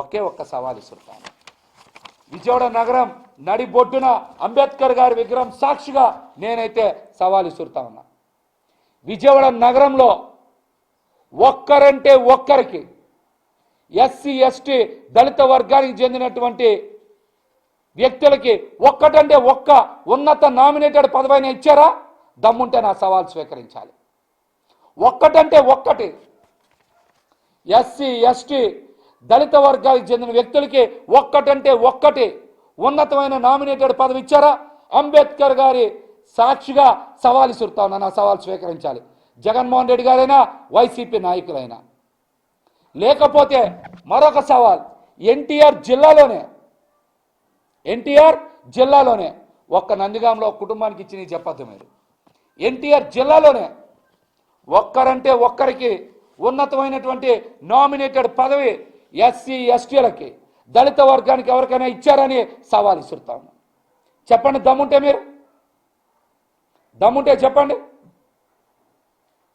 ఒకే ఒక్క సవాల్ ఇస్తుంటాను విజయవాడ నగరం నడిబొడ్డున అంబేద్కర్ గారి విగ్రహం సాక్షిగా నేనైతే సవాల్ ఇస్తుతా ఉన్నా. విజయవాడ నగరంలో ఒక్కరంటే ఒక్కరికి ఎస్సీ ఎస్టీ దళిత వర్గానికి చెందినటువంటి వ్యక్తులకి ఒక్కటంటే ఒక్క ఉన్నత నామినేటెడ్ పదవైన ఇచ్చారా? దమ్ముంటే నా సవాల్ స్వీకరించాలి. ఒక్కటంటే ఒక్కటి ఎస్సీ ఎస్టీ దళిత వర్గాలకు చెందిన వ్యక్తులకి ఒక్కటంటే ఒక్కటి ఉన్నతమైన నామినేటెడ్ పదవి ఇచ్చారా? అంబేద్కర్ గారి సాక్షిగా సవాలు ఇసురుతా ఉన్నాను నా సవాల్ స్వీకరించాలి. జగన్మోహన్ రెడ్డి గారైనా వైసీపీ నాయకులైనా. లేకపోతే మరొక సవాల్ ఎన్టీఆర్ జిల్లాలోనే ఎన్టీఆర్ జిల్లాలోనే ఒక్క నందిగాంలో కుటుంబానికి ఇచ్చి చెప్పద్దు మీరు. ఎన్టీఆర్ జిల్లాలోనే ఒక్కరంటే ఒక్కరికి ఉన్నతమైనటువంటి నామినేటెడ్ పదవి ఎస్సీ ఎస్టీలకి దళిత వర్గానికి ఎవరికైనా ఇచ్చారని సవాల్ ఇస్తున్నాను చెప్పండి దమ్ముంటే మీరు? దమ్ముంటే చెప్పండి.